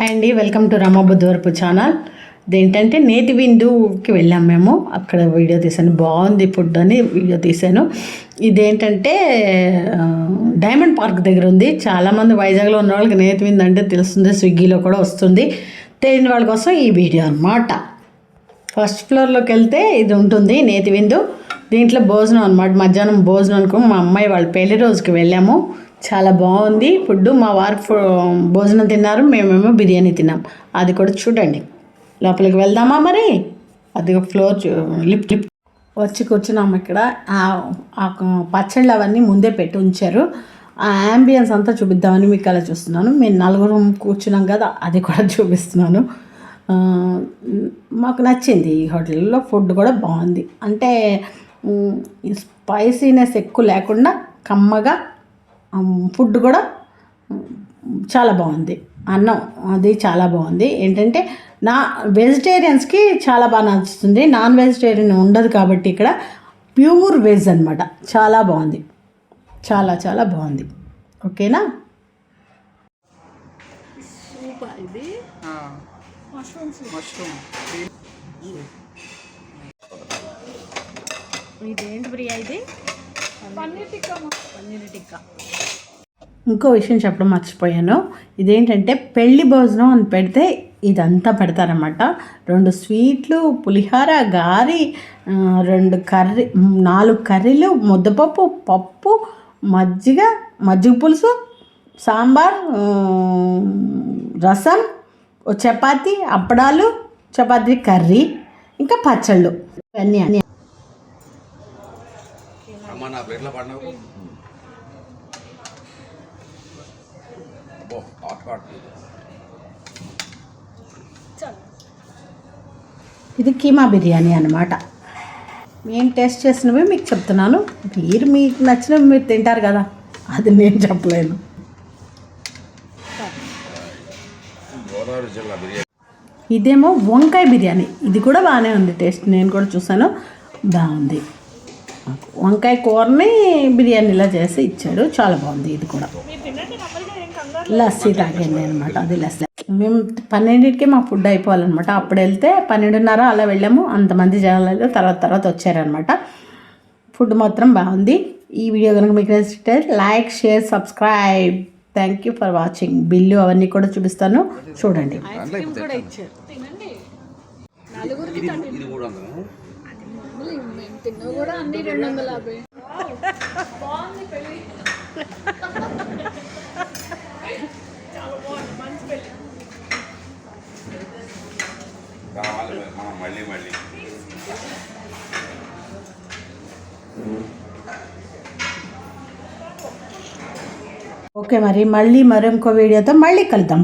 Hi అండి welcome to రమాబుద్ధవరపు channel ఇదేంటంటే నేతి విందుకి వెళ్ళాం మేము. అక్కడ వీడియో తీశాను. బాగుంది ఫుడ్ అని వీడియో తీశాను. ఇదేంటంటే డైమండ్ పార్క్ దగ్గర ఉంది. చాలామంది వైజాగ్లో ఉన్న వాళ్ళకి నేతి విందు అంటే తెలుస్తుంది. స్విగ్గీలో కూడా వస్తుంది. తెలియని వాళ్ళ కోసం ఈ వీడియో అన్నమాట. ఫస్ట్ ఫ్లోర్లోకి వెళ్తే ఇది ఉంటుంది నేతి విందు. దీంట్లో భోజనం అనమాట మధ్యాహ్నం భోజనం అనుకో మా అమ్మాయి వాళ్ళ పెళ్ళి రోజుకి వెళ్ళాము. చాలా బాగుంది ఫుడ్ మా వారు భోజనం తిన్నారు మేమేమో బిర్యానీ తిన్నాం. అది కూడా చూడండి. లోపలికి వెళ్దామా మరి? అది ఫ్లోర్ చూ- లిప్ లిప్ వచ్చి కూర్చున్నాము ఇక్కడ. ఆ- పచ్చళ్ళు అవన్నీ ముందే పెట్టి ఉంచారు. ఆ యాంబియన్స్ అంతా చూపిద్దామని మీకు అలా చూస్తున్నాను. మేము నలుగురు కూర్చున్నాం కదా అది కూడా చూపిస్తున్నాను. మాకు నచ్చింది ఈ హోటల్లో ఫుడ్ కూడా బాగుంది. అంటే స్పైసీనెస్ ఎక్కువ లేకుండా కమ్మగా ఫుడ్ కూడా చాలా బాగుంది. అన్నం అది చాలా బాగుంది. ఏంటంటే నా వెజిటేరియన్స్కి చాలా బాగా నచ్చుతుంది. నాన్ వెజిటేరియన్ ఉండదు కాబట్టి ఇక్కడ ప్యూర్ వెజ్ అనమాట చాలా బాగుంది. చాలా చాలా బాగుంది. ఓకేనా? ఇది మష్రూమ్ ఇదేంటి ప్రియా ఇది? పన్నీర్ టిక్కా. పన్నీర్ టిక్కా. ఇంకో విషయం చెప్పడం మర్చిపోయాను. ఇదేంటంటే పెళ్ళి భోజనం అని పెడితే ఇదంతా పెడతారన్నమాట. రెండు స్వీట్లు పులిహోర గారి రెండు కర్రీ నాలుగు కర్రీలు ముద్దపప్పు పప్పు మజ్జిగ మజ్జిగ పులుసు సాంబార్ రసం చపాతి అప్పడాలు చపాతి కర్రీ ఇంకా పచ్చళ్ళు. ఇవన్నీ అన్నీ. అబ్బో హాట్ హాట్ ఇది కీమా బిర్యానీ అనమాట నేను టేస్ట్ చేసినవి మీకు చెప్తున్నాను. మీరు మీకు నచ్చినవి మీరు తింటారు కదా అది నేను చెప్పలేను. ఇదేమో వంకాయ బిర్యానీ. ఇది కూడా బాగానే ఉంది టేస్ట్ నేను కూడా చూసాను బాగుంది. వంకాయ కూరని బిర్యానీలా చేసి ఇచ్చాడు. చాలా బాగుంది ఇది కూడా. లస్సీ తాగండి అనమాట అది లస్సీ. మేము పన్నెండింటికి మా ఫుడ్ అయిపోవాలన్నమాట. అప్పుడు వెళ్తే పన్నెండున్నర అలా వెళ్ళాము. అంతమంది జనాలు తర్వాత తర్వాత వచ్చారనమాట ఫుడ్ మాత్రం బాగుంది. ఈ వీడియో కనుక మీకు నచ్చితే like share subscribe. Thank you for watching bill అవన్నీ కూడా చూపిస్తాను. చూడండి. కూడా అన్ని రెండు వందల యాభై. కావాలి మనం మళ్ళీ మళ్ళీ. ఓకే మరి మళ్ళీ మరొక వీడియోతో మళ్ళీ కలుద్దాం.